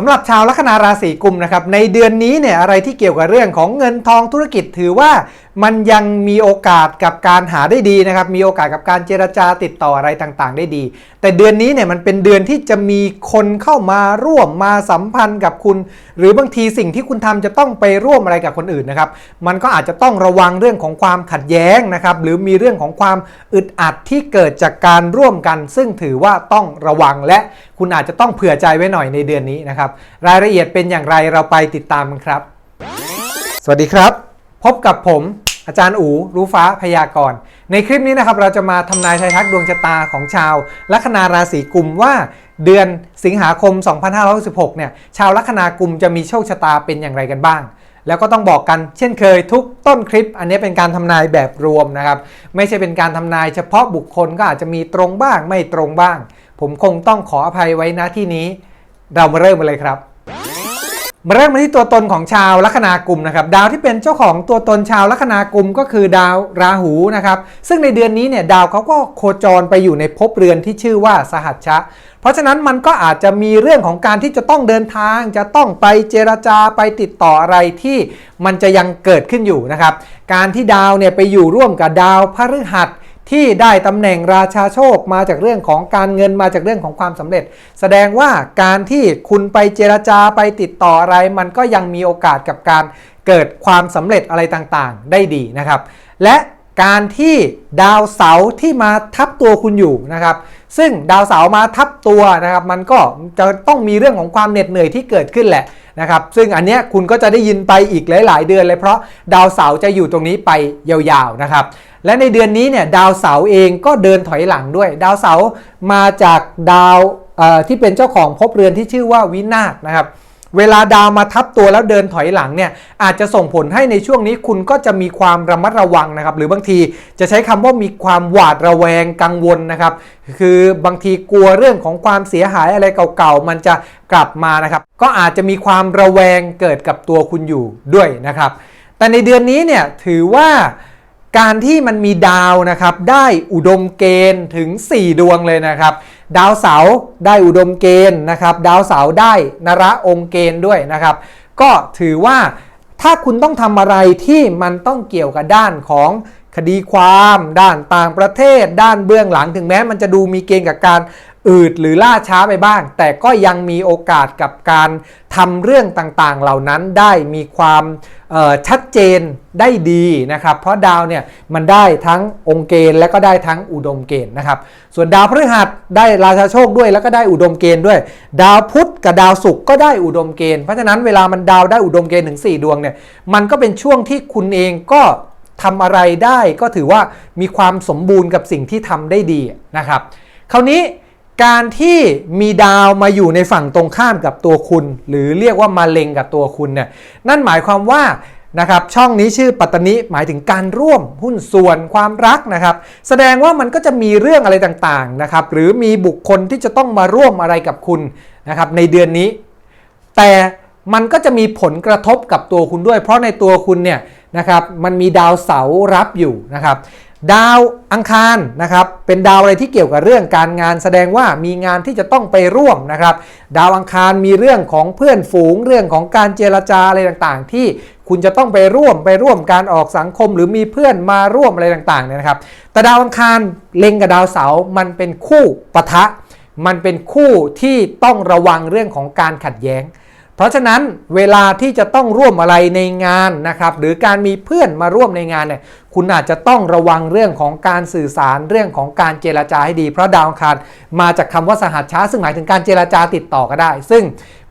สำหรับชาวลัคนาราศีกุมนะครับในเดือนนี้เนี่ยอะไรที่เกี่ยวกับเรื่องของเงินทองธุรกิจถือว่า มันยังมีโอกาสกับการหาได้ดีนะครับ มีโอกาสกับการเจรจาติดต่ออะไรต่างๆ ได้ดี แต่เดือนนี้เนี่ยมันเป็นเดือนที่จะมีคนเข้ามาร่วมมาสัมพันธ์กับคุณ หรือบางทีสิ่งที่คุณทำจะต้องไปร่วมอะไรกับคนอื่นนะครับ มันก็อาจจะต้องระวังเรื่องของความขัดแย้งนะครับ หรือมีเรื่องของความอึดอัดที่เกิดจากการร่วมกัน ซึ่งถือว่าต้องระวังและคุณอาจจะต้องเผื่อใจไว้หน่อยในเดือนนี้นะครับ รายละเอียดเป็นอย่างไรเราไปติดตามกันครับ สวัสดีครับ พบกับผม อาจารย์อูรู้ฟ้าพยากรณ์ในคลิปนี้นะครับเราจะมาทำนายทายทักดวงชะตาของชาวลัคนาราศีกุมว่าเดือนสิงหาคม 2566 เนี่ยชาวลัคนากุมจะมีโชคชะตาเป็นอย่างไรกันบ้าง แล้วก็ต้องบอกกันเช่นเคยทุกต้นคลิป อันนี้เป็นการทำนายแบบรวมนะครับไม่ใช่เป็นการทำนายเฉพาะบุคคลก็อาจจะมีตรงบ้างไม่ตรงบ้าง ผมคงต้องขออภัยไว้ณที่นี้ เรามาเริ่มกันเลยครับ มาเริ่มมาที่ตัวตนของชาวลัคนากุมนะครับ ดาวที่เป็นเจ้าของตัวตนชาวลัคนากุมก็คือดาวราหูนะครับ ซึ่งในเดือนนี้เนี่ยดาวเขาก็โคจรไปอยู่ในภพเรือนที่ชื่อว่าสหัชชะ เพราะฉะนั้นมันก็อาจจะมีเรื่องของการที่จะต้องเดินทาง จะต้องไปเจรจาไปติดต่ออะไรที่มันจะยังเกิดขึ้นอยู่นะครับ การที่ดาวเนี่ยไปอยู่ร่วมกับดาวพฤหัส ที่ได้ตำแหน่งราชาโชคมาจากเรื่องของการเงินมาจากเรื่องของความสำเร็จ แสดงว่าการที่คุณไปเจรจาไปติดต่ออะไร มันก็ยังมีโอกาสกับการเกิดความสำเร็จอะไรต่างๆ ได้ดีนะครับ และ การที่ดาวเสาร์ที่มาทับตัวคุณอยู่นะครับ ซึ่งดาวเสาร์มาทับตัวนะครับ มันก็จะต้องมีเรื่องของความเหน็ดเหนื่อยที่เกิดขึ้นแหละนะครับ ซึ่งอันเนี้ยคุณก็จะได้ยินไปอีกหลาย ๆ เดือนเลยเพราะดาวเสาร์จะอยู่ตรงนี้ไปยาวๆนะครับ และในเดือนนี้เนี่ยดาวเสาร์เองก็เดินถอยหลังด้วย ดาวเสาร์มาจากดาวที่เป็นเจ้าของภพเรือนที่ชื่อว่าวินาศนะครับ เวลาดาวมาทับตัวแล้วเดินถอยหลังเนี่ยอาจจะส่งผลให้ในช่วงนี้คุณก็จะมีความระมัดระวังนะครับ หรือบางทีจะใช้คำว่ามีความหวาดระแวงกังวลนะครับ คือบางทีกลัวเรื่องของความเสียหายอะไรเก่าๆ มันจะกลับมานะครับ ก็อาจจะมีความระแวงเกิดกับตัวคุณอยู่ด้วยนะครับ แต่ในเดือนนี้เนี่ยถือว่าการที่มันมีดาวนะครับได้อุดมเกณฑ์ถึง 4 ดวงเลยนะครับ ดาวเสาร์ได้อุดมเกณฑ์นะครับ ดาวเสาร์ได้นระองค์เกณฑ์ด้วยนะครับ ก็ถือว่าถ้าคุณต้องทำอะไรที่มันต้องเกี่ยวกับด้านของ คดีความด้านต่างประเทศ ด้านเบื้องหลังถึงแม้มันจะดูมีเกณฑ์กับการอืดหรือล่าช้าไปบ้าง แต่ก็ยังมีโอกาสกับการทำเรื่องต่างๆ เหล่านั้นได้มีความชัดเจนได้ดีนะครับ เพราะดาวเนี่ยมันได้ทั้งองค์เกณฑ์และก็ได้ทั้งอุดมเกณฑ์นะครับ ส่วนดาวพฤหัสได้ราชาโชคด้วยแล้วก็ได้อุดมเกณฑ์ด้วย ดาวพุธกับดาวศุกร์ก็ได้อุดมเกณฑ์เพราะฉะนั้นเวลามันดาวได้อุดมเกณฑ์ถึง4ดวงเนี่ยมันก็เป็นช่วงที่คุณเองก็ ทำอะไรได้ก็ถือว่ามีความสมบูรณ์กับสิ่งที่ทำได้ดีนะครับ คราวนี้การที่มีดาวมาอยู่ในฝั่งตรงข้ามกับตัวคุณ หรือเรียกว่ามาเลงกับตัวคุณเนี่ยนั่นหมายความว่านะครับช่องนี้ชื่อปัตตนิหมายถึงการร่วมหุ้นส่วนความรักนะครับ แสดงว่ามันก็จะมีเรื่องอะไรต่างๆนะครับ หรือมีบุคคลที่จะต้องมาร่วมอะไรกับคุณนะครับในเดือนนี้ แต่ มันก็จะมีผลกระทบกับตัวคุณด้วย เพราะในตัวคุณเนี่ยนะครับมันมีดาวเสาร์รับอยู่นะครับดาวอังคารนะครับเป็นดาวอะไรที่เกี่ยวกับเรื่องการงานแสดงว่ามีงานที่จะต้องไปร่วมนะครับ ดาวอังคารมีเรื่องของเพื่อนฝูงเรื่องของการเจรจาอะไรต่างๆ ที่คุณจะต้องไปร่วมไปร่วมการออกสังคม หรือมีเพื่อนมาร่วมอะไรต่างๆเนี่ยนะครับแต่ดาวอังคารเล็งกับดาวเสาร์มันเป็นคู่ปะทะ มันเป็นคู่ที่ต้องระวังเรื่องของการขัดแย้ง เพราะฉะนั้นเวลาที่จะต้องร่วมอะไรในงานนะครับหรือการมีเพื่อนมาร่วมในงานเนี่ย คุณอาจจะต้องระวังเรื่องของการสื่อสารเรื่องของการเจรจาให้ดี เพราะดาวอังคารมาจากคำว่าสหัสช้า ซึ่งหมายถึงการเจรจาติดต่อก็ได้ ซึ่ง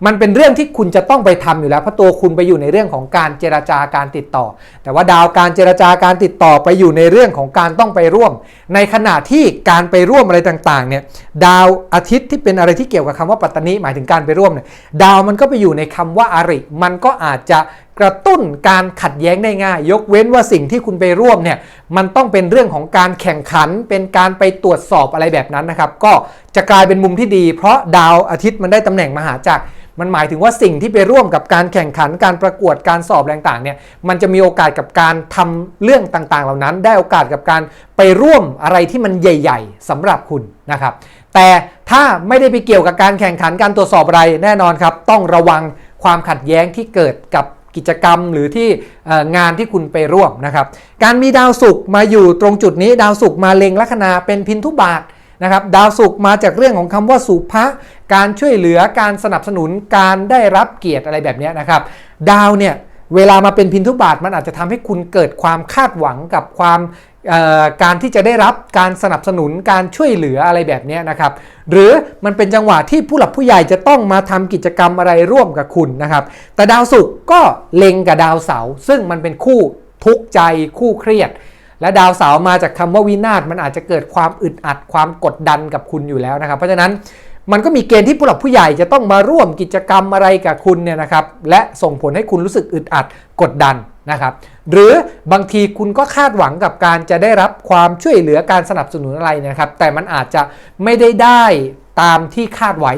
มันเป็นเรื่องที่คุณจะต้องไปทำอยู่แล้วเพราะตัวคุณไปอยู่ในเรื่องของการเจรจาการติดต่อ แต่ว่าดาวการเจรจาการติดต่อไปอยู่ในเรื่องของการต้องไปร่วม ในขณะที่การไปร่วมอะไรต่างๆเนี่ยดาวอาทิตย์ที่เป็นอะไรที่เกี่ยวกับคำว่าปัตตนิหมายถึงการไปร่วมเนี่ยดาวมันก็ไปอยู่ในคำว่าอาริ มันก็อาจจะ กระตุ้นการขัดแย้งได้ง่าย ยกเว้นว่าสิ่งที่คุณไปร่วมเนี่ยมันต้องเป็นเรื่องของการแข่งขัน เป็นการไปตรวจสอบอะไรแบบนั้นนะครับ ก็จะกลายเป็นมุมที่ดี เพราะดาวอาทิตย์มันได้ตำแหน่งมหาจักรมันหมายถึงว่าสิ่งที่ไปร่วมกับการแข่งขันการประกวดการสอบอะไรต่างเนี่ยมันจะมีโอกาสกับการทำเรื่องต่างๆ เหล่านั้น ได้โอกาสกับการไปร่วมอะไรที่มันใหญ่ ๆสำหรับคุณนะครับ แต่ถ้าไม่ได้ไปเกี่ยวกับการแข่งขันการตรวจสอบอะไรแน่นอนครับ ต้องระวังความขัดแย้งที่เกิดกับ กิจกรรมหรือที่งานที่คุณไปร่วมนะครับ การมีดาวศุกร์มาอยู่ตรงจุดนี้ดาวศุกร์มาเล็งลัคนาเป็นพินทุบาทนะครับดาวศุกร์มาจากเรื่องของคำว่าสุภะการช่วยเหลือการสนับสนุนการได้รับเกียรติอะไรแบบนี้นะครับ ดาวเนี่ยเวลามาเป็นพินทุบาทมันอาจจะทำให้คุณเกิดความคาดหวังกับความ การที่จะได้รับการสนับสนุนการช่วยเหลืออะไรแบบนี้นะครับ หรือมันเป็นจังหวะที่ผู้หลักผู้ใหญ่จะต้องมาทำกิจกรรมอะไรร่วมกับคุณนะครับ แต่ดาวศุกร์ก็เล็งกับดาวเสาร์ซึ่งมันเป็นคู่ทุกข์ใจคู่เครียด และดาวเสาร์มาจากคำว่าวินาศมันอาจจะเกิดความอึดอัดความกดดันกับคุณอยู่แล้วนะครับ เพราะฉะนั้นมันก็มีเกณฑ์ที่ผู้หลักผู้ใหญ่จะต้องมาร่วมกิจกรรมอะไรกับคุณเนี่ยนะครับ และส่งผลให้คุณรู้สึกอึดอัดกดดัน นะครับหรือบางทีคุณก็คาดหวังกับการจะได้รับความช่วยเหลือการสนับสนุนอะไรนะครับ แต่มันอาจจะไม่ได้ได้ตามที่คาดไว้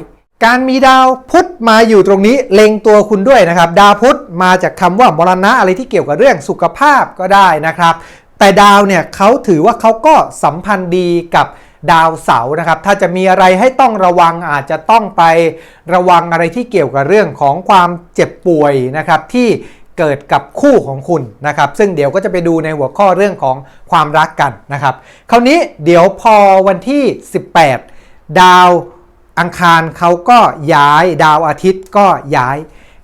การมีดาวพุธมาอยู่ตรงนี้เล็งตัวคุณด้วยนะครับ ดาวพุธมาจากคำว่ามรณะอะไรที่เกี่ยวกับเรื่องสุขภาพก็ได้นะครับ แต่ดาวเนี่ยเขาถือว่าเขาก็สัมพันธ์ดีกับดาวเสาร์นะครับ ถ้าจะมีอะไรให้ต้องระวังอาจจะต้องไประวังอะไรที่เกี่ยวกับเรื่องของความเจ็บป่วยนะครับที่ เกิดกับคู่ของคุณนะครับ ซึ่งเดี๋ยวก็จะไปดูในหัวข้อเรื่องของความรักกันนะครับ คราวนี้เดี๋ยวพอวันที่ 18 ดาวอังคารเขาก็ย้าย ดาวอาทิตย์ก็ย้าย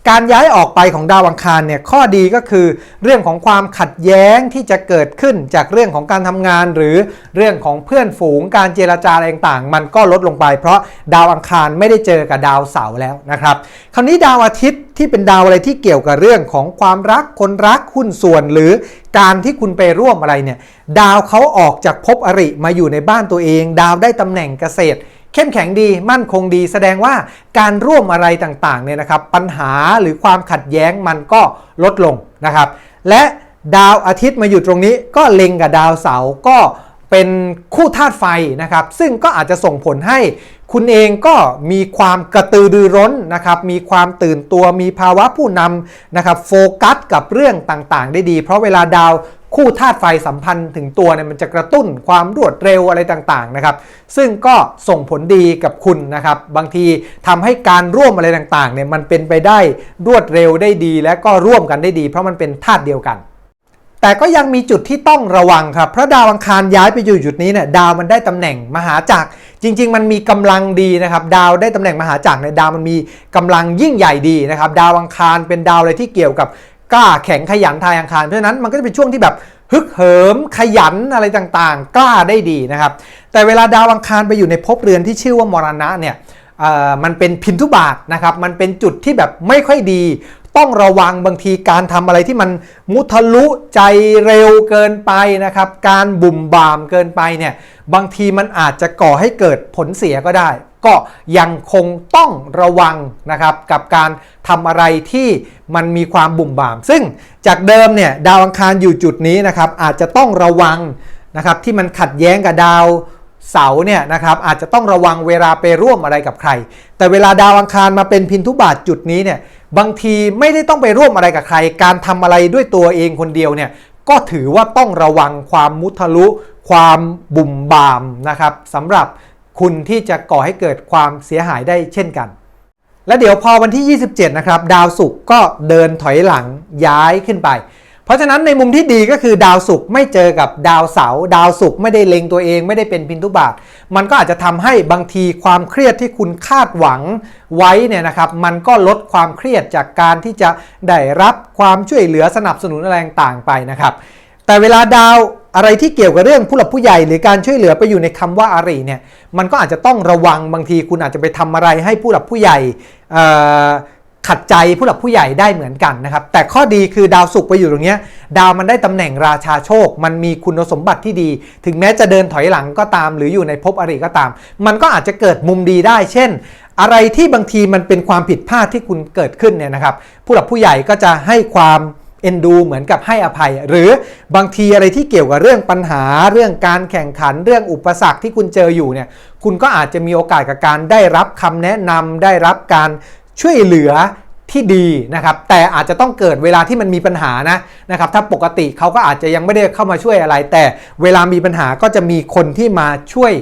การย้ายออกไปของดาวอังคารเนี่ยข้อดีก็คือ เรื่องของความขัดแย้งที่จะเกิดขึ้นจากเรื่องของการทำงาน หรือเรื่องของเพื่อนฝูงการเจรจาอะไรต่างๆ มันก็ลดลงไป เพราะดาวอังคารไม่ได้เจอกับดาวเสาร์แล้วนะครับคราวนี้ดาวอาทิตย์ที่เป็นดาวอะไรที่เกี่ยวกับเรื่องของความรักคนรักหุ้นส่วนหรือการที่คุณไปร่วมอะไรเนี่ยดาวเขาออกจากภพอริมาอยู่ในบ้านตัวเอง ดาวได้ตำแหน่งเกษตร เข้มแข็งดีมั่นคงดี แสดงว่าการร่วมอะไรต่างๆเนี่ยนะครับปัญหาหรือความขัดแย้งมันก็ลดลงนะครับ และดาวอาทิตย์มาอยู่ตรงนี้ก็เล็งกับดาวเสาร์ก็เป็นคู่ธาตุไฟนะครับ ซึ่งก็อาจจะส่งผลให้คุณเองก็มีความกระตือรือร้นนะครับ มีความตื่นตัวมีภาวะผู้นำนะครับโฟกัสกับเรื่องต่างๆ ได้ดี เพราะเวลาดาว คู่ธาตุไฟสัมพันธ์ถึงตัวเนี่ยมันจะกระตุ้นความรวดเร็วอะไรต่างๆนะครับ ซึ่งก็ส่งผลดีกับคุณนะครับ บางทีทำให้การร่วมอะไรต่างๆเนี่ยมันเป็นไปได้รวดเร็วได้ดี และก็ร่วมกันได้ดี เพราะมันเป็นธาตุเดียวกันแต่ก็ยังมีจุดที่ต้องระวังครับ เพราะดาวอังคารย้ายไปอยู่จุดนี้เนี่ยดาวมันได้ตำแหน่งมหาจักรจริง ๆ มันมีกำลังดีนะครับ ดาวได้ตำแหน่งมหาจักรเนี่ยดาวมันมีกำลังยิ่งใหญ่ดีนะครับ ดาวอังคารเป็นดาวอะไรที่เกี่ยวกับ กล้าแข็งขยันทายอังคาร เพราะฉะนั้นมันก็จะเป็นช่วงที่แบบฮึกเหิมขยันอะไรต่างๆ กล้าได้ดีนะครับ แต่เวลาดาวอังคารไปอยู่ในภพเรือนที่ชื่อว่ามรณะเนี่ยมันเป็นพินทุบาทนะครับ มันเป็นจุดที่แบบไม่ค่อยดี ต้องระวังบางทีการทำอะไรที่มันมุทะลุใจเร็วเกินไปนะครับ การบุ่มบามเกินไปเนี่ยบางทีมันอาจจะก่อให้เกิดผลเสียก็ได้ ก็ยังคงต้องระวังนะครับกับการทำอะไรที่มันมีความบุ่มบาม ซึ่งจากเดิมเนี่ยดาวอังคารอยู่จุดนี้นะครับอาจจะต้องระวังนะครับที่มันขัดแย้งกับดาว เสาเนี่ยนะครับอาจจะต้องระวังเวลาไปร่วมอะไรกับใคร แต่เวลาดาวอังคารมาเป็นพินทุบาทจุดนี้เนี่ยบางทีไม่ได้ต้องไปร่วมอะไรกับใคร การทำอะไรด้วยตัวเองคนเดียวเนี่ยก็ถือว่าต้องระวังความมุทะลุ ความบุ่มบามนะครับสำหรับคุณที่จะก่อให้เกิดความเสียหายได้เช่นกัน และเดี๋ยวพอวันที่ 27 นะครับ ดาวศุกร์ก็เดินถอยหลังย้ายขึ้นไป เพราะฉะนั้นในมุมที่ดีก็คือดาวศุกร์ไม่เจอกับดาวเสาร์ดาวศุกร์ไม่ได้เล็งตัวเองไม่ได้เป็นพินทุบาท มันก็อาจจะทำให้บางทีความเครียดที่คุณคาดหวังไว้เนี่ยนะครับ มันก็ลดความเครียดจากการที่จะได้รับความช่วยเหลือสนับสนุนอะไรต่างไปนะครับ แต่เวลาดาวอะไรที่เกี่ยวกับเรื่องผู้หลักผู้ใหญ่หรือการช่วยเหลือไปอยู่ในคำว่าอาริเนี่ยมันก็อาจจะต้องระวังบางทีคุณอาจจะไปทำอะไรให้ผู้หลักผู้ใหญ่ ขัดใจผู้หลักผู้ใหญ่ได้เหมือนกันนะครับ แต่ข้อดีคือดาวศุกร์ไปอยู่ตรงนี้ดาวมันได้ตำแหน่งราชาโชค มันมีคุณสมบัติที่ดี ถึงแม้จะเดินถอยหลังก็ตาม หรืออยู่ในภพอริก็ตาม มันก็อาจจะเกิดมุมดีได้ เช่น อะไรที่บางทีมันเป็นความผิดพลาดที่คุณเกิดขึ้นเนี่ยนะครับ ผู้หลักผู้ใหญ่ก็จะให้ความเอ็นดูเหมือนกับให้อภัย หรือบางทีอะไรที่เกี่ยวกับเรื่องปัญหาเรื่องการแข่งขันเรื่องอุปสรรคที่คุณเจออยู่เนี่ยคุณก็อาจจะมีโอกาสกับการได้รับคำแนะนำได้รับการ ช่วยเหลือที่ดีนะครับแต่อาจจะต้องเกิดเวลาที่มันมีปัญหานะนะครับถ้าปกติเขาก็อาจจะยังไม่ได้เข้ามาช่วยอะไร แต่เวลามีปัญหาก็จะมีคนที่มาช่วย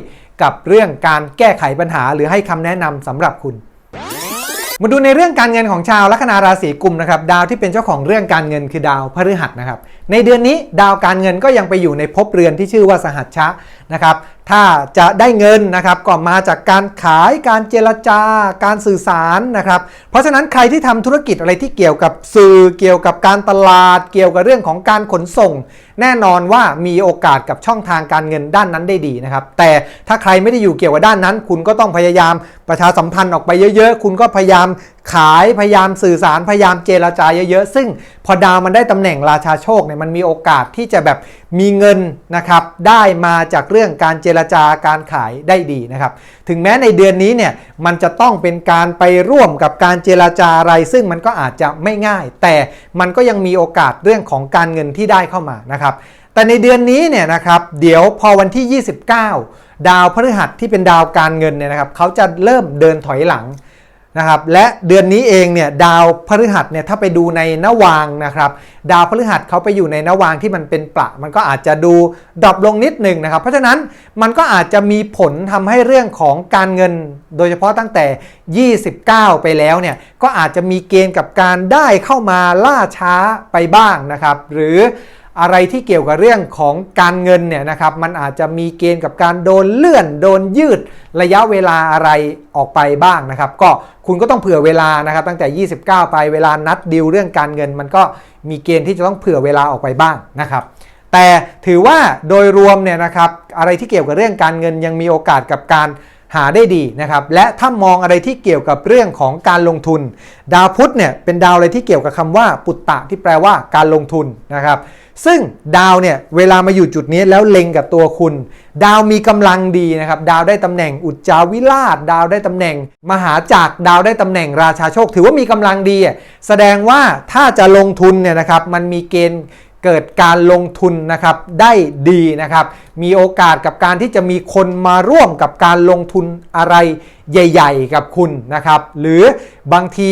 กับเรื่องการแก้ไขปัญหา หรือให้คำแนะนำสำหรับคุณ มาดูในเรื่องการเงินของชาวลัคนาราศีกุมนะครับดาวที่เป็นเจ้าของเรื่องการเงินคือดาวพฤหัสนะครับในเดือนนี้ดาวการเงินก็ยังไปอยู่ในภพเรือนที่ชื่อว่าสหัชชะนะครับ ถ้าจะได้เงินนะครับก็มาจากการขายการเจรจาการสื่อสารนะครับ เพราะฉะนั้นใครที่ทำธุรกิจอะไรที่เกี่ยวกับสื่อเกี่ยวกับการตลาด เกี่ยวกับเรื่องของการขนส่ง แน่นอนว่ามีโอกาสกับช่องทางการเงินด้านนั้นได้ดีนะครับ แต่ถ้าใครไม่ได้อยู่เกี่ยวกับด้านนั้น คุณก็ต้องพยายามประชาสัมพันธ์ออกไปเยอะ ๆ คุณก็พยายามขายพยายามสื่อสารพยายามเจรจาเยอะ ๆ ซึ่งพอดาวมันได้ตำแหน่งราชาโชคเนี่ยมันมีโอกาสที่จะแบบมีเงินนะครับได้มาจากเรื่องการเจรจาการขายได้ดีนะครับถึงแม้ในเดือนนี้เนี่ยมันจะต้องเป็นการไปร่วมกับการเจรจาอะไร ซึ่งมันก็อาจจะไม่ง่าย แต่มันก็ยังมีโอกาสเรื่องของการเงินที่ได้เข้ามานะครับแต่ในเดือนนี้เนี่ยนะครับเดี๋ยวพอวันที่ 29 ดาวพฤหัสที่เป็นดาวการเงินเนี่ยนะครับเขาจะเริ่มเดินถอยหลัง นะครับและเดือนนี้เองเนี่ยดาวพฤหัสเนี่ยถ้าไปดูในนวางนะครับดาวพฤหัสเขาไปอยู่ในนวางที่มันเป็นประมันก็อาจจะดูดรอปลงนิดหนึ่งนะครับ เพราะฉะนั้นมันก็อาจจะมีผลทำให้เรื่องของการเงิน โดยเฉพาะตั้งแต่ 29 ไปแล้วเนี่ยก็อาจจะมีเกณฑ์กับการได้เข้ามาล่าช้าไปบ้างนะครับ หรือ อะไรที่เกี่ยวกับเรื่องของการเงินเนี่ยนะครับมันอาจจะมีเกณฑ์กับการโดนเลื่อน โดนยืดระยะเวลาอะไรออกไปบ้างนะครับ ก็คุณก็ต้องเผื่อเวลานะครับตั้งแต่ 29 ไปเวลานัดดีลเรื่องการเงิน มันก็มีเกณฑ์ที่จะต้องเผื่อเวลาออกไปบ้างนะครับแต่ถือว่าโดยรวมเนี่ยนะครับอะไรที่เกี่ยวกับเรื่องการเงินยังมีโอกาสกับการหาได้ดีนะครับและถ้ามองอะไรที่เกี่ยวกับเรื่องของการลงทุน ดาวพุธเนี่ยเป็นดาวอะไรที่เกี่ยวกับคำว่าปุตตะที่แปลว่าการลงทุนนะครับ ซึ่งดาวเนี่ยเวลามาอยู่จุดนี้แล้วเล็งกับตัวคุณ ดาวมีกำลังดีนะครับ ดาวได้ตำแหน่งอุจจาวิราช ดาวได้ตำแหน่ง มหาจักรดาวได้ตำแหน่งราชาโชค ถือว่ามีกำลังดีอะแสดงว่าถ้าจะลงทุนเนี่ยนะครับมันมีเกณฑ์เกิดการลงทุนนะครับได้ดีนะครับ มีโอกาสกับการที่จะมีคนมาร่วมกับการลงทุนอะไรใหญ่ ๆ กับคุณนะครับ หรือบางที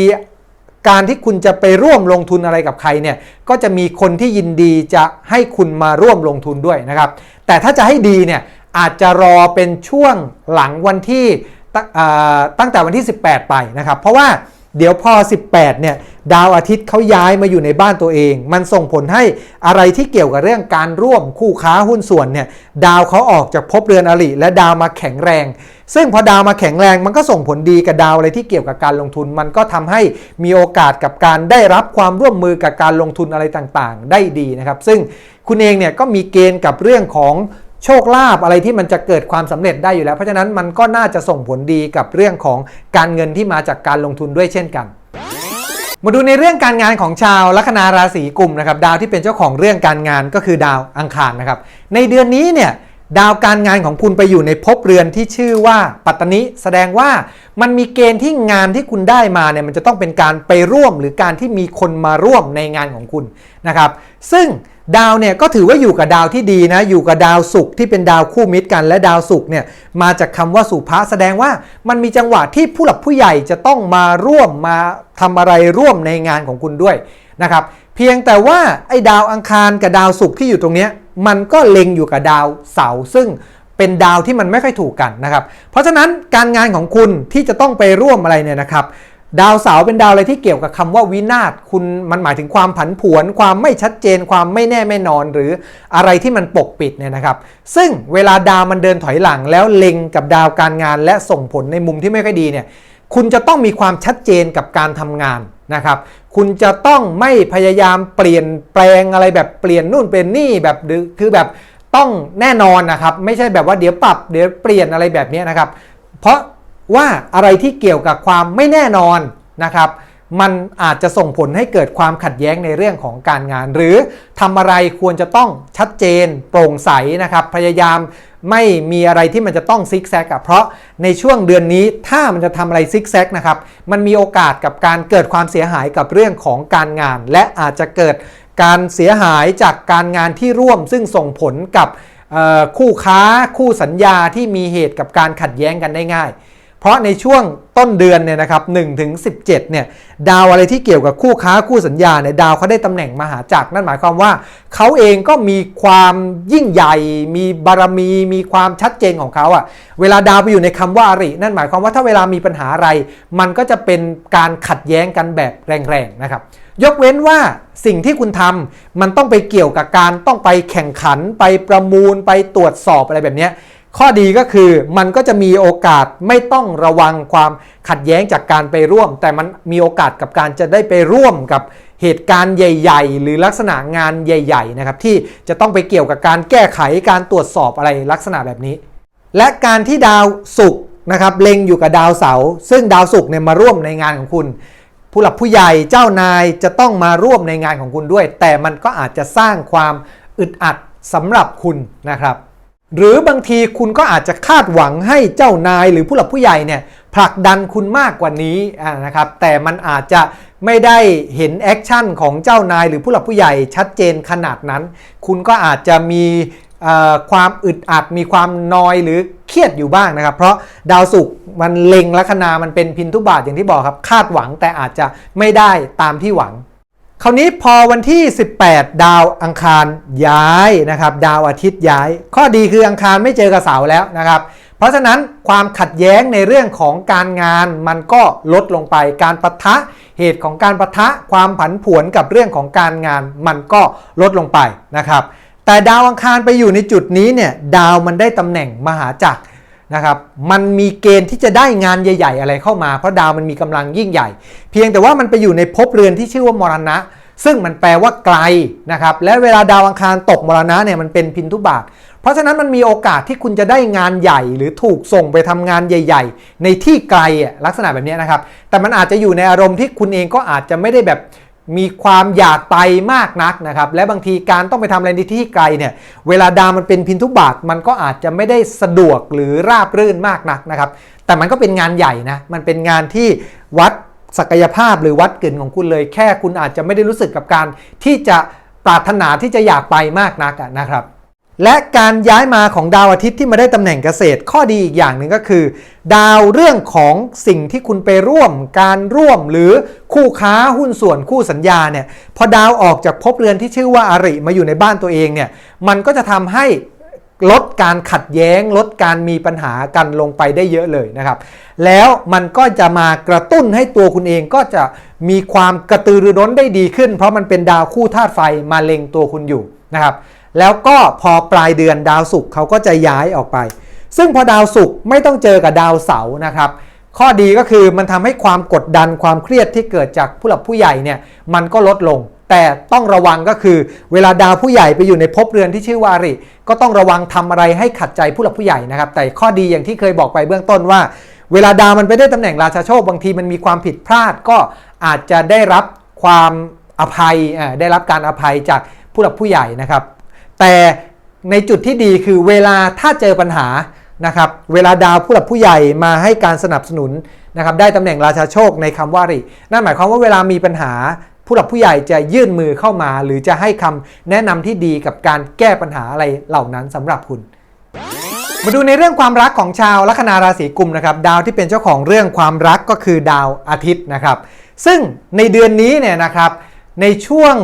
การที่คุณจะไปร่วมลงทุนอะไรกับใครเนี่ยก็จะมีคนที่ยินดีจะให้คุณมาร่วมลงทุนด้วยนะครับ แต่ถ้าจะให้ดีเนี่ยอาจจะรอเป็นช่วงหลังวันที่ตั้งแต่วันที่ 18 ไปนะครับ เพราะว่า เดี๋ยวพอ 18 เนี่ยดาวอาทิตย์เขาย้ายมาอยู่ในบ้านตัวเอง มันส่งผลให้อะไรที่เกี่ยวกับเรื่องการร่วมคู่ค้าหุ้นส่วนเนี่ยดาวเขาออกจากภพเรือนอริและดาวมาแข็งแรง ซึ่งพอดาวมาแข็งแรงมันก็ส่งผลดีกับดาวอะไรที่เกี่ยวกับการลงทุน มันก็ทำให้มีโอกาสกับการได้รับความร่วมมือกับการลงทุนอะไรต่างๆ ได้ดีนะครับ ซึ่งคุณเองเนี่ยก็มีเกณฑ์กับเรื่องของ โชคลาภอะไรที่มันจะเกิดความสำเร็จได้อยู่แล้ว เพราะฉะนั้นมันก็น่าจะส่งผลดีกับเรื่องของการเงินที่มาจากการลงทุนด้วยเช่นกัน มาดูในเรื่องการงานของชาวลัคนาราศีกุมนะครับดาวที่เป็นเจ้าของเรื่องการงานก็คือดาวอังคารนะครับในเดือนนี้เนี่ยดาวการงานของคุณไปอยู่ในภพเรือนที่ชื่อว่าปัตตนิแสดงว่ามันมีเกณฑ์ที่งานที่คุณได้มาเนี่ยมันจะต้องเป็นการไปร่วมหรือการที่มีคนมาร่วมในงานของคุณนะครับ ซึ่ง ดาวเนี่ยก็ถือว่าอยู่กับดาวที่ดีนะ อยู่กับดาวศุกร์ที่เป็นดาวคู่มิตรกัน และดาวศุกร์เนี่ยมาจากคำว่าสุภะแสดงว่ามันมีจังหวะที่ผู้หลักผู้ใหญ่จะต้องมาร่วมมาทำอะไรร่วมในงานของคุณด้วยนะครับเพียงแต่ว่าไอ้ดาวอังคารกับดาวศุกร์ที่อยู่ตรงเนี้ยมันก็เล็งอยู่กับดาวเสาร์ซึ่งเป็นดาวที่มันไม่ค่อยถูกกันนะครับ เพราะฉะนั้นการงานของคุณที่จะต้องไปร่วมอะไรเนี่ยนะครับ ดาวเสาร์เป็นดาวอะไรที่เกี่ยวกับคำว่าวินาศคุณมันหมายถึงความผันผวน ความไม่ชัดเจน ความไม่แน่ไม่นอน หรืออะไรที่มันปกปิดเนี่ยนะครับ ซึ่งเวลาดาวมันเดินถอยหลัง แล้วเล็งกับดาวการงาน และส่งผลในมุมที่ไม่ค่อยดีเนี่ยคุณจะต้องมีความชัดเจนกับการทำงานนะครับ คุณจะต้องไม่พยายามเปลี่ยนแปลงอะไรแบบเปลี่ยนนู่นเปลี่ยนนี่แบบหรือคือแบบต้องแน่นอนนะครับ ไม่ใช่แบบว่าเดี๋ยวปรับเดี๋ยวเปลี่ยนอะไรแบบนี้นะครับ เพราะ ว่าอะไรที่เกี่ยวกับความไม่แน่นอนนะครับ มันอาจจะส่งผลให้เกิดความขัดแย้งในเรื่องของการงาน หรือทำอะไรควรจะต้องชัดเจน โปร่งใสนะครับ พยายามไม่มีอะไรที่มันจะต้องซิกแซกอะเพราะในช่วงเดือนนี้ถ้ามันจะทำอะไรซิกแซกนะครับ มันมีโอกาสกับการเกิดความเสียหายกับเรื่องของการงาน และอาจจะเกิดการเสียหายจากการงานที่ร่วม ซึ่งส่งผลกับคู่ค้าคู่สัญญาที่มีเหตุกับการขัดแย้งกันได้ง่าย เพราะในช่วงต้นเดือนเนี่ยนะครับ1ถึง17เนี่ยดาวอะไรที่เกี่ยวกับคู่ค้าคู่สัญญาเนี่ยดาวเขาได้ตำแหน่งมหาจักรนั่นหมายความว่าเขาเองก็มีความยิ่งใหญ่ มีบารมี มีความชัดเจนของเขาอะ่ะเวลาดาวไปอยู่ในคำว่าอริ นั่นหมายความว่าถ้าเวลามีปัญหาอะไร มันก็จะเป็นการขัดแย้งกันแบบแรงๆนะครับยกเว้นว่าสิ่งที่คุณทำมันต้องไปเกี่ยวกับการต้องไปแข่งขันไปประมูลไปตรวจสอบอะไรแบบเนี้ย ข้อดีก็คือมันก็จะมีโอกาสไม่ต้องระวังความขัดแย้งจากการไปร่วม แต่มันมีโอกาสกับการจะได้ไปร่วมกับเหตุการณ์ใหญ่ ๆ หรือลักษณะงานใหญ่ๆนะครับที่จะต้องไปเกี่ยวกับการแก้ไขการตรวจสอบอะไรลักษณะแบบนี้ และการที่ดาวศุกร์นะครับเล็งอยู่กับดาวเสาร์ซึ่งดาวศุกร์เนี่ยมาร่วมในงานของคุณ ผู้หลักผู้ใหญ่เจ้านายจะต้องมาร่วมในงานของคุณด้วย แต่มันก็อาจจะสร้างความอึดอัดสำหรับคุณนะครับ หรือบางทีคุณก็อาจจะคาดหวังให้เจ้านายหรือผู้หลักผู้ใหญ่เนี่ยผลักดันคุณมากกว่านี้นะครับ แต่มันอาจจะไม่ได้เห็นแอคชั่นของเจ้านายหรือผู้หลักผู้ใหญ่ชัดเจนขนาดนั้น คุณก็อาจจะมีความอึดอัดมีความนอยหรือเครียดอยู่บ้างนะครับ เพราะดาวศุกร์มันเล็งลัคนามันเป็นพินทุบาทอย่างที่บอกครับ คาดหวังแต่อาจจะไม่ได้ตามที่หวัง คราวนี้พอวันที่ 18 ดาวอังคารย้ายนะครับดาวอาทิตย์ย้าย ข้อดีคืออังคารไม่เจอกับเสาแล้วนะครับ เพราะฉะนั้นความขัดแย้งในเรื่องของการงานมันก็ลดลงไปการปะทะเหตุของการปะทะความผันผวนกับเรื่องของการงานมันก็ลดลงไปนะครับ แต่ดาวอังคารไปอยู่ในจุดนี้เนี่ยดาวมันได้ตำแหน่งมหาจักร นะครับมันมีเกณฑ์ที่จะได้งานใหญ่ ๆ อะไรเข้ามาเพราะดาวมันมีกำลังยิ่งใหญ่ เพียงแต่ว่ามันไปอยู่ในภพเรือนที่ชื่อว่ามรณะ ซึ่งมันแปลว่าไกลนะครับและเวลาดาวอังคารตกมรณะเนี่ยมันเป็นพินทุบาทเพราะฉะนั้นมันมีโอกาสที่คุณจะได้งานใหญ่ หรือถูกส่งไปทำงานใหญ่ ๆ ในที่ไกลลักษณะแบบนี้นะครับแต่มันอาจจะอยู่ในอารมณ์ที่คุณเองก็อาจจะไม่ได้แบบ มีความอยากไปมากนักนะครับ และบางทีการต้องไปทำอะไรในที่ไกลเนี่ยเวลาดาวมันเป็นพินทุบาทมันก็อาจจะไม่ได้สะดวกหรือราบรื่นมากนักนะครับ แต่มันก็เป็นงานใหญ่นะมันเป็นงานที่วัดศักยภาพหรือวัดกลิ่นของคุณเลย แค่คุณอาจจะไม่ได้รู้สึกกับการที่จะปรารถนาที่จะอยากไปมากนักนะครับ และการย้ายมาของดาวอาทิตย์ที่มาได้ตำแหน่งเกษตร ข้อดีอีกอย่างหนึ่งก็คือ ดาวเรื่องของสิ่งที่คุณไปร่วม การร่วมหรือคู่ค้าหุ้นส่วนคู่สัญญาเนี่ยพอดาวออกจากภพเรือนที่ชื่อว่าอาริมาอยู่ในบ้านตัวเองเนี่ยมันก็จะทำให้ลดการขัดแย้ง ลดการมีปัญหากันลงไปได้เยอะเลยนะครับ แล้วมันก็จะมากระตุ้นให้ตัวคุณเองก็จะมีความกระตือรือร้นได้ดีขึ้น เพราะมันเป็นดาวคู่ธาตุไฟมาเล็งตัวคุณอยู่นะครับ แล้วก็พอปลายเดือนดาวศุกร์เขาก็จะย้ายออกไป ซึ่งพอดาวศุกร์ไม่ต้องเจอกับดาวเสาร์นะครับ ข้อดีก็คือมันทำให้ความกดดันความเครียดที่เกิดจากผู้หลักผู้ใหญ่เนี่ยมันก็ลดลง แต่ต้องระวังก็คือ เวลาดาวผู้ใหญ่ไปอยู่ในภพเรือนที่ชื่อวาริ ก็ต้องระวังทำอะไรให้ขัดใจผู้หลักผู้ใหญ่นะครับ แต่ข้อดีอย่างที่เคยบอกไปเบื้องต้นว่า เวลาดาวมันไปได้ตำแหน่งราชาโชคบางทีมันมีความผิดพลาดก็อาจจะได้รับความอภัยได้รับการอภัยจากผู้หลักผู้ใหญ่นะครับ แต่ในจุดที่ดีคือเวลาถ้าเจอปัญหานะครับเวลาดาวผู้หลักผู้ใหญ่มาให้การสนับสนุนนะครับได้ตำแหน่งราชาโชคในคำว่ารินั่นหมายความว่าเวลามีปัญหาผู้หลักผู้ใหญ่จะยื่นมือเข้ามา หรือจะให้คำแนะนำที่ดีกับการแก้ปัญหาอะไรเหล่านั้นสำหรับคุณ มาดูในเรื่องความรักของชาวลัคนาราศีกุมนะครับดาวที่เป็นเจ้าของเรื่องความรักก็คือดาวอาทิตย์นะครับ ซึ่งในเดือนนี้เนี่ยนะครับในช่วง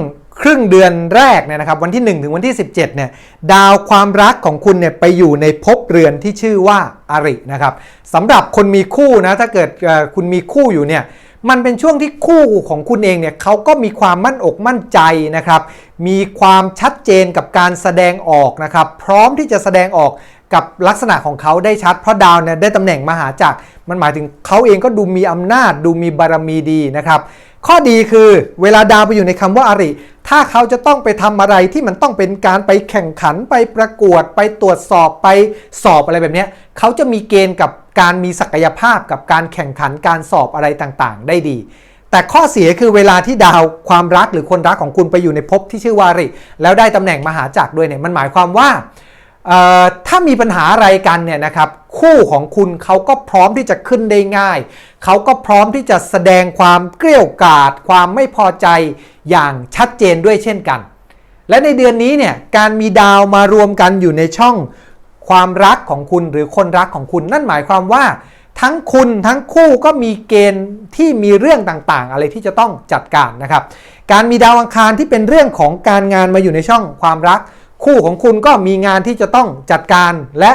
ครึ่งเดือนแรกเนี่ยนะครับวันที่ 1 ถึงวันที่ 17เนี่ยดาวความรักของคุณเนี่ยไปอยู่ในภพเรือนที่ชื่อว่าอารินะครับสำหรับคนมีคู่นะถ้าเกิดคุณมีคู่อยู่เนี่ยมันเป็นช่วงที่คู่ของคุณเองเนี่ยเขาก็มีความมั่นอกมั่นใจนะครับ มีความชัดเจนกับการแสดงออกนะครับ พร้อมที่จะแสดงออกกับลักษณะของเขาได้ชัด เพราะดาวเนี่ยได้ตำแหน่งมหาจักรมันหมายถึงเขาเองก็ดูมีอำนาจดูมีบารมีดีนะครับ ข้อดีคือเวลาดาวไปอยู่ในคำว่าอาริ ถ้าเขาจะต้องไปทำอะไรที่มันต้องเป็นการไปแข่งขันไปประกวด ไปตรวจสอบไปสอบอะไรแบบนี้เขาจะมีเกณฑ์กับการมีศักยภาพกับการแข่งขันการสอบอะไรต่างๆ ได้ดี แต่ข้อเสียคือเวลาที่ดาวความรักหรือคนรักของคุณไปอยู่ในภพที่ชื่อวาริ แล้วได้ตำแหน่งมหาจักรด้วยเนี่ยมันหมายความว่า ถ้ามีปัญหาอะไรกันเนี่ยนะครับคู่ของคุณเขาก็พร้อมที่จะขึ้นได้ง่าย เขาก็พร้อมที่จะแสดงความเกลี้ยกล่อมความไม่พอใจอย่างชัดเจนด้วยเช่นกัน และในเดือนนี้เนี่ยการมีดาวมารวมกันอยู่ในช่องความรักของคุณหรือคนรักของคุณ นั่นหมายความว่า ทั้งคุณทั้งคู่ก็มีเกณฑ์ที่มีเรื่องต่างๆ อะไรที่จะต้องจัดการนะครับ การมีดาวอังคารที่เป็นเรื่องของการงานมาอยู่ในช่องความรัก คู่ของคุณก็มีงานที่จะต้องจัดการ และ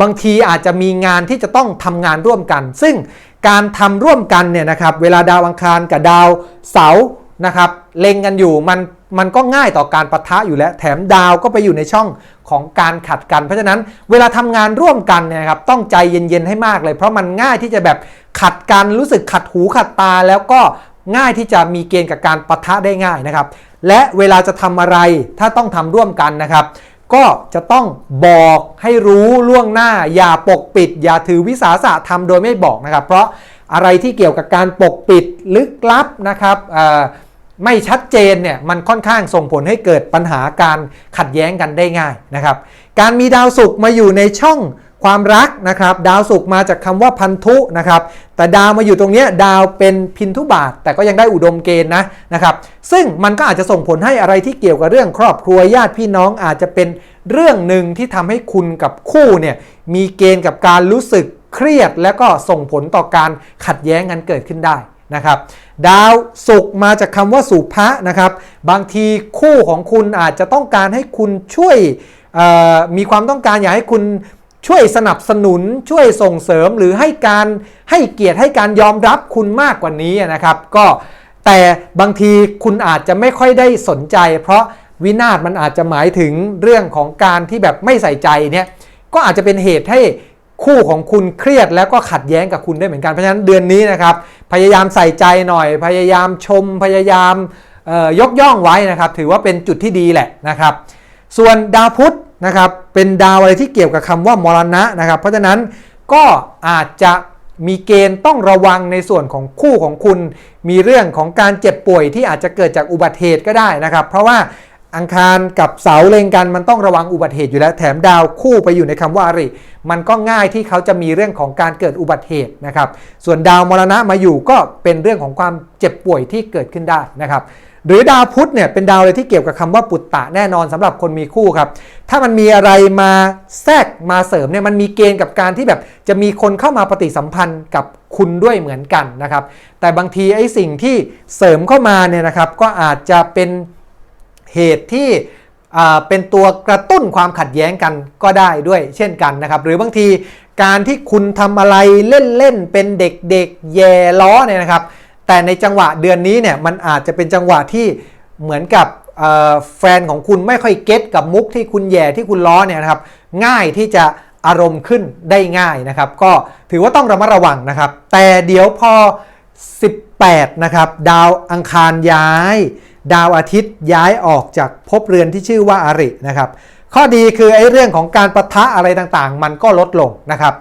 บางทีอาจจะมีงานที่จะต้องทำงานร่วมกัน ซึ่งการทำร่วมกันเนี่ยนะครับเวลาดาวอังคารกับดาวเสาร์นะครับเล็งกันอยู่มันมันก็ง่ายต่อการปะทะอยู่แล้ว แถมดาวก็ไปอยู่ในช่องของการขัดกัน เพราะฉะนั้นเวลาทำงานร่วมกันเนี่ยนะครับต้องใจเย็นๆให้มากเลย เพราะมันง่ายที่จะแบบขัดกันรู้สึกขัดหูขัดตาแล้วก็ง่ายที่จะมีเกณฑ์กับการปะทะได้ง่ายนะครับ และเวลาจะทำอะไรถ้าต้องทำร่วมกันนะครับ ก็จะต้องบอกให้รู้ล่วงหน้า อย่าปกปิด อย่าถือวิสาสะทำโดยไม่บอกนะครับ เพราะอะไรที่เกี่ยวกับการปกปิดลึกลับนะครับไม่ชัดเจนเนี่ยมันค่อนข้างส่งผลให้เกิดปัญหาการขัดแย้งกันได้ง่ายนะครับ การมีดาวศุกร์มาอยู่ในช่อง ความรักนะครับดาวศุกร์มาจากคำว่าพันธุนะครับแต่ดาวมาอยู่ตรงนี้ดาวเป็นพินทุบาท แต่ก็ยังได้อุดมเกณฑ์นะนะครับซึ่งมันก็อาจจะส่งผลให้อะไรที่เกี่ยวกับเรื่องครอบครัวญาติพี่น้องอาจจะเป็นเรื่องหนึ่งที่ทำให้คุณกับคู่เนี่ยมีเกณฑ์กับการรู้สึกเครียด และก็ส่งผลต่อการขัดแย้งกันเกิดขึ้นได้นะครับดาวศุกร์มาจากคำว่าสุภะนะครับ บางทีคู่ของคุณอาจจะต้องการให้คุณช่วยมีความต้องการอยากให้คุณ ช่วยสนับสนุนช่วยส่งเสริมหรือให้การให้เกียรติให้การยอมรับคุณมากกว่านี้นะครับ ก็แต่บางทีคุณอาจจะไม่ค่อยได้สนใจ เพราะวินาศมันอาจจะหมายถึงเรื่องของการที่แบบไม่ใส่ใจเนี่ยก็อาจจะเป็นเหตุให้คู่ของคุณเครียดแล้วก็ขัดแย้งกับคุณได้เหมือนกันเพราะฉะนั้นเดือนนี้นะครับพยายามใส่ใจหน่อย พยายามชมพยายามยกย่องไว้นะครับ ถือว่าเป็นจุดที่ดีแหละนะครับ ส่วนดาวพุธ นะครับเป็นดาวอะไรที่เกี่ยวกับคำว่ามรณะนะครับ เพราะฉะนั้นก็อาจจะมีเกณฑ์ต้องระวังในส่วนของคู่ของคุณ มีเรื่องของการเจ็บป่วยที่อาจจะเกิดจากอุบัติเหตุก็ได้นะครับ เพราะว่าอังคารกับเสาเล็งกันมันต้องระวังอุบัติเหตุอยู่แล้วแถมดาวคู่ไปอยู่ในคำว่าอริ มันก็ง่ายที่เขาจะมีเรื่องของการเกิดอุบัติเหตุนะครับ ส่วนดาวมรณะมาอยู่ก็เป็นเรื่องของความเจ็บป่วยที่เกิดขึ้นได้นะครับ หรือดาวพุธเนี่ยเป็นดาวอะไรที่เกี่ยวกับคำว่าปุตตะแน่นอนสำหรับคนมีคู่ครับ ถ้ามันมีอะไรมาแทรกมาเสริมเนี่ยมันมีเกณฑ์กับการที่แบบจะมีคนเข้ามาปฏิสัมพันธ์กับคุณด้วยเหมือนกันนะครับ แต่บางทีไอ้สิ่งที่เสริมเข้ามาเนี่ยนะครับ ก็อาจจะเป็นเหตุที่เป็นตัวกระตุ้นความขัดแย้งกันก็ได้ด้วยเช่นกันนะครับ หรือบางทีการที่คุณทำอะไรเล่นๆเป็นเด็กๆแย่ล้อเนี่ยนะครับ แต่ในจังหวะเดือนนี้เนี่ยมันอาจจะเป็นจังหวะที่เหมือนกับแฟนของคุณไม่ค่อยเก็ตกับมุกที่คุณแย่ที่คุณล้อเนี่ยนะครับง่ายที่จะอารมณ์ขึ้นได้ง่ายนะครับ ก็ถือว่าต้องระมัดระวังนะครับ แต่เดี๋ยวพอ 18 นะครับ ดาวอังคารย้าย ดาวอาทิตย์ย้ายออกจากภพเรือนที่ชื่อว่าอารินะครับ ข้อดีคือไอ้เรื่องของการประทะอะไรต่างๆ มันก็ลดลงนะครับ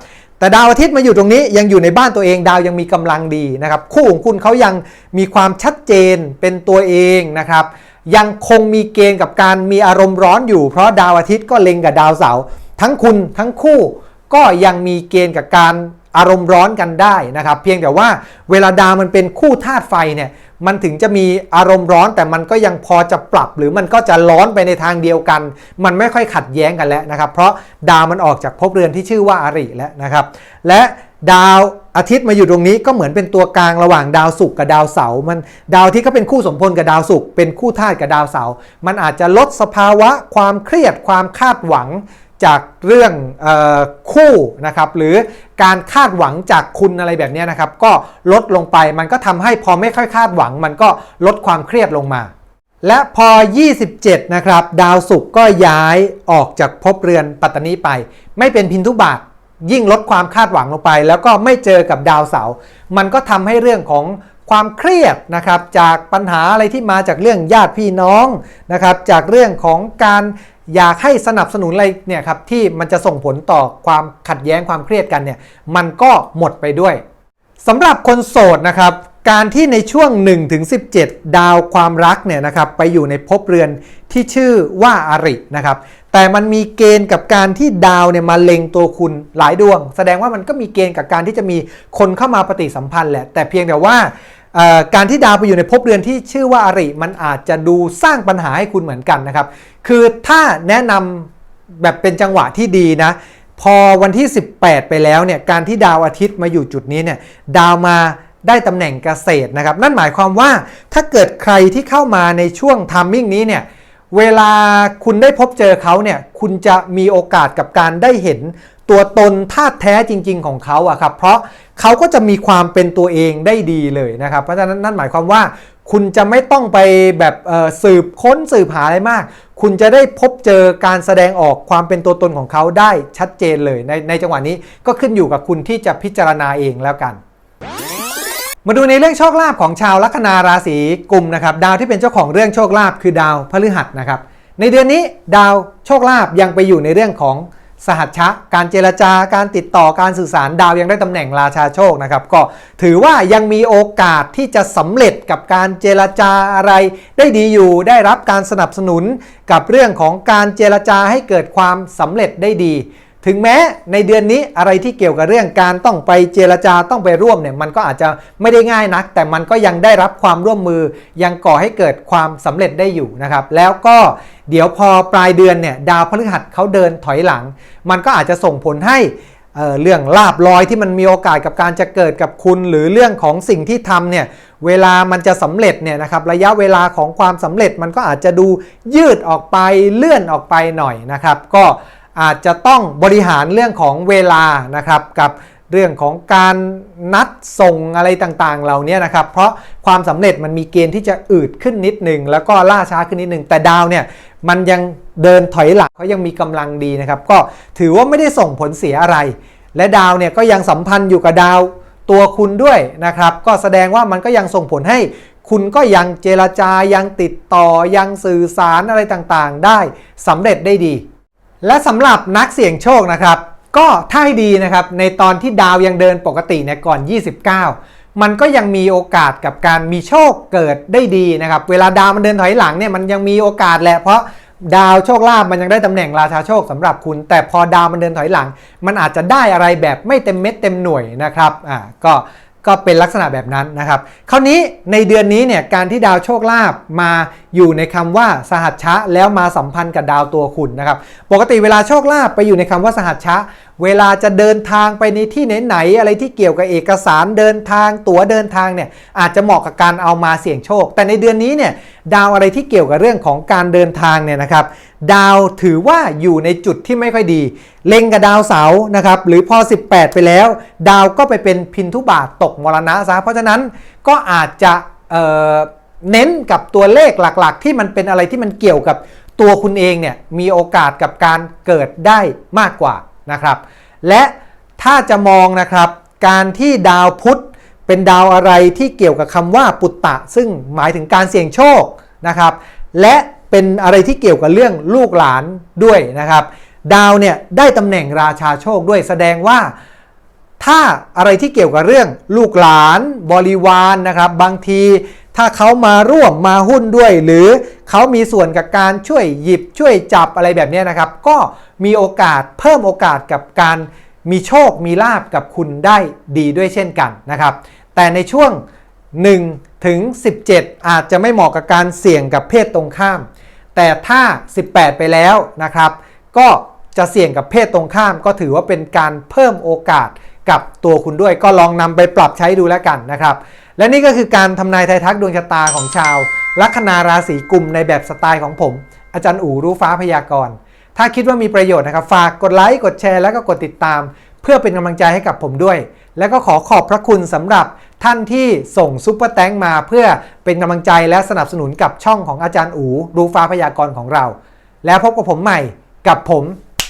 แต่ดาวอาทิตย์มาอยู่ตรงนี้ยังอยู่ในบ้านตัวเองดาวยังมีกำลังดีนะครับ คู่ของคุณเขายังมีความชัดเจนเป็นตัวเองนะครับ ยังคงมีเกณฑ์กับการมีอารมณ์ร้อนอยู่ เพราะดาวอาทิตย์ก็เล็งกับดาวเสาร์ทั้งคุณทั้งคู่ก็ยังมีเกณฑ์กับการอารมณ์ร้อนกันได้นะครับ เพียงแต่ว่าเวลาดาวมันเป็นคู่ธาตุไฟเนี่ยมันถึงจะมีอารมณ์ร้อนแต่มันก็ยังพอจะปรับ หรือมันก็จะร้อนไปในทางเดียวกัน มันไม่ค่อยขัดแย้งกันแล้วนะครับ เพราะดาวมันออกจากภพเรือนที่ชื่อว่าอาริแล้วนะครับ และดาวอาทิตย์มาอยู่ตรงนี้ก็เหมือนเป็นตัวกลางระหว่างดาวศุกร์กับดาวเสาร์มันดาวอาที่ก็เป็นคู่สมพลกับดาวศุกร์เป็นคู่ธาตุกับดาวเสาร์มันอาจจะลดสภาวะ ความเครียดความคาดหวัง จากเรื่องออคู่นะครับหรือการคาดหวังจากคุณอะไรแบบนี้นะครับ ก็ลดลงไปมันก็ทำให้พอไม่ค่อยคาดหวัง มันก็ลดความเครียดลงมา และพอ 27 นะครับ ดาวศุกร์ก็ย้ายออกจากภพเรือนปัตตานีไป ไม่เป็นพินทุบาทยิ่งลดความคาดหวังลงไป แล้วก็ไม่เจอกับดาวเสาร์มันก็ทำให้เรื่องของความเครียดนะครับจากปัญหาอะไรที่มาจากเรื่องญาติพี่น้องนะครับจากเรื่องของการ อยากให้สนับสนุนอะไรเนี่ยครับที่มันจะส่งผลต่อความขัดแย้งความเครียดกันเนี่ยมันก็หมดไปด้วยสำหรับคนโสดนะครับการที่ในช่วง 1-17 ดาวความรักเนี่ยนะครับไปอยู่ในภพเรือนที่ชื่อว่าอารินะครับแต่มันมีเกณฑ์กับการที่ดาวเนี่ยมาเล็งตัวคุณหลายดวง แสดงว่ามันก็มีเกณฑ์กับการที่จะมีคนเข้ามาปฏิสัมพันธ์แหละแต่เพียงแต่ว่า การที่ดาวไปอยู่ในภพเรือนที่ชื่อว่าอาริ มันอาจจะดูสร้างปัญหาให้คุณเหมือนกันนะครับ คือถ้าแนะนำแบบเป็นจังหวะที่ดีนะพพอวันที่ 18 ไปแล้วเนี่ย การที่ดาวอาทิตย์มาอยู่จุดนี้เนี่ย ดาวมาได้ตำแหน่งเกษตรนะครับ นั่นหมายความว่าถ้าเกิดใครที่เข้ามาในช่วงทัมมิ่งนี้เนี่ย เวลาคุณได้พบเจอเขาเนี่ย คุณจะมีโอกาสกับการได้เห็นตัวตนธาตุแท้จริง ๆ ของเขาอะครับ เพราะ เขาก็จะมีความเป็นตัวเองได้ดีเลยนะครับ เพราะฉะนั้นนั่นหมายความว่า คุณจะไม่ต้องไปแบบสืบค้นสืบหาอะไรมาก คุณจะได้พบเจอการแสดงออกความเป็นตัวตนของเขาได้ชัดเจนเลยในในจังหวะนี้ก็ขึ้นอยู่กับคุณที่จะพิจารณาเองแล้วกันมาดูในเรื่องโชคลาภของชาวลัคนาราศีกุมนะครับดาวที่เป็นเจ้าของเรื่องโชคลาภคือดาวพฤหัสนะครับในเดือนนี้ดาวโชคลาภยังไปอยู่ในเรื่องของ สหัชชะ การเจรจาการติดต่อการสื่อสารดาวยังได้ตำแหน่งราชาโชคนะครับ ก็ถือว่ายังมีโอกาสที่จะสำเร็จกับการเจรจาอะไร ได้ดีอยู่ได้รับการสนับสนุนกับเรื่องของการเจรจาให้เกิดความสำเร็จได้ดี ถึงแม้ในเดือนนี้อะไรที่เกี่ยวกับเรื่องการต้องไปเจรจาต้องไปร่วมเนี่ยมันก็อาจจะไม่ได้ง่ายนัก แต่มันก็ยังได้รับความร่วมมือยังก่อให้เกิดความสำเร็จได้อยู่นะครับ แล้วก็ เดี๋ยวพอปลายเดือนเนี่ยดาวพฤหัสเขาเดินถอยหลัง มันก็อาจจะส่งผลให้เอ่อเรื่องลาบลอยที่มันมีโอกาสกับการจะเกิดกับคุณ หรือเรื่องของสิ่งที่ทำเนี่ยเวลามันจะสำเร็จเนี่ยนะครับระยะเวลาของความสำเร็จมันก็อาจจะดูยืดออกไปเลื่อนออกไปหน่อยนะครับ ก็อาจจะต้องบริหารเรื่องของเวลานะครับกับเรื่องของการนัดส่งอะไรต่างๆ เหล่านี้นะครับ เพราะความสำเร็จมันมีเกณฑ์ที่จะอืดขึ้นนิดหนึ่งแล้วก็ล่าช้าขึ้นนิดหนึ่งแต่ดาวเนี่ย มันยังเดินถอยหลังเขายังมีกำลังดีนะครับ ก็ถือว่าไม่ได้ส่งผลเสียอะไร และดาวเนี่ยก็ยังสัมพันธ์อยู่กับดาวตัวคุณด้วยนะครับ ก็แสดงว่ามันก็ยังส่งผลให้คุณก็ยังเจรจายังติดต่อยังสื่อสารอะไรต่างๆ ได้สำเร็จได้ดี และสำหรับนักเสี่ยงโชคนะครับ ก็ถ้าให้ดีนะครับในตอนที่ดาวยังเดินปกติเนี่ยก่อน 29 มันก็ยังมีโอกาสกับการมีโชคเกิดได้ดีนะครับ เวลาดาวมันเดินถอยหลังเนี่ยมันยังมีโอกาสแหละเพราะดาวโชคลาภมันยังได้ตำแหน่งราชาโชคสำหรับคุณ แต่พอดาวมันเดินถอยหลัง มันอาจจะได้อะไรแบบไม่เต็มเม็ดเต็มหน่วยนะครับอ่าก็ก็เป็นลักษณะแบบนั้นนะครับ คราวนี้ในเดือนนี้เนี่ยการที่ดาวโชคลาภมา อยู่ในคำว่าสหัชชะแล้วมาสัมพันธ์กับดาวตัวคุณนะครับ ปกติเวลาโชคลาภไปอยู่ในคำว่าสหัชชะ เวลาจะเดินทางไปในที่ไหนๆอะไรที่เกี่ยวกับเอกสารเดินทาง ตั๋วเดินทางเนี่ยอาจจะเหมาะกับการเอามาเสี่ยงโชค แต่ในเดือนนี้เนี่ยดาวอะไรที่เกี่ยวกับเรื่องของการเดินทางเนี่ยนะครับ ดาวถือว่าอยู่ในจุดที่ไม่ค่อยดี เล็งกับดาวเสาร์นะครับหรือพอ 18 ไปแล้ว ดาวก็ไปเป็นพินทุบาทตกมรณะซะเพราะฉะนั้นก็อาจจะเอ่อ เน้นกับตัวเลขหลักๆ ที่มันเป็นอะไรที่มันเกี่ยวกับตัวคุณเองเนี่ยมีโอกาสกับการเกิดได้มากกว่านะครับ และถ้าจะมองนะครับการที่ดาวพุธเป็นดาวอะไรที่เกี่ยวกับคำว่าปุตตะ ซึ่งหมายถึงการเสี่ยงโชคนะครับ และเป็นอะไรที่เกี่ยวกับเรื่องลูกหลานด้วยนะครับ ดาวเนี่ยได้ตำแหน่งราชาโชคด้วยแสดงว่า ถ้าอะไรที่เกี่ยวกับเรื่องลูกหลานบริวารนนะครับ บางที ถ้าเขามาร่วมมาหุ้นด้วย หรือเขามีส่วนกับการช่วยหยิบช่วยจับอะไรแบบนี้นะครับ ก็มีโอกาสเพิ่มโอกาสกับการมีโชคมีลาบกับคุณได้ดีด้วยเช่นกันนะครับ แต่ในช่วง 1 ถึง 17 อาจจะไม่เหมาะกับการเสี่ยงกับเพศตรงข้าม แต่ถ้า 18 ไปแล้วนะครับ ก็จะเสี่ยงกับเพศตรงข้ามก็ถือว่าเป็นการเพิ่มโอกาสกับตัวคุณด้วย ก็ลองนำไปปรับใช้ดูแล้วกันนะครับ และนี่ก็คือการทำนายไทยทักดวงชะตาของชาว ลัคนาราศีกุมในแบบสไตล์ของผม อาจารย์อู๋รู้ฟ้าพยากรณ์ ถ้าคิดว่ามีประโยชน์นะครับ ฝากกดไลค์กดแชร์แล้วก็กดติดตาม เพื่อเป็นกำลังใจให้กับผมด้วย แล้วก็ขอขอบพระคุณสำหรับท่านที่ส่งซุปเปอร์แตงมาเพื่อเป็นกำลังใจและสนับสนุนกับช่องของอาจารย์อูรู้ฟ้าพยากรณ์ของเรา แล้วพบกับผมใหม่กับผม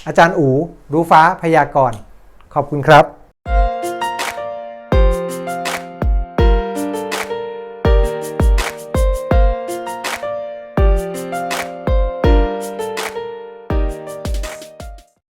อาจารย์อูรู้ฟ้าพยากรณ์ ขอบคุณครับ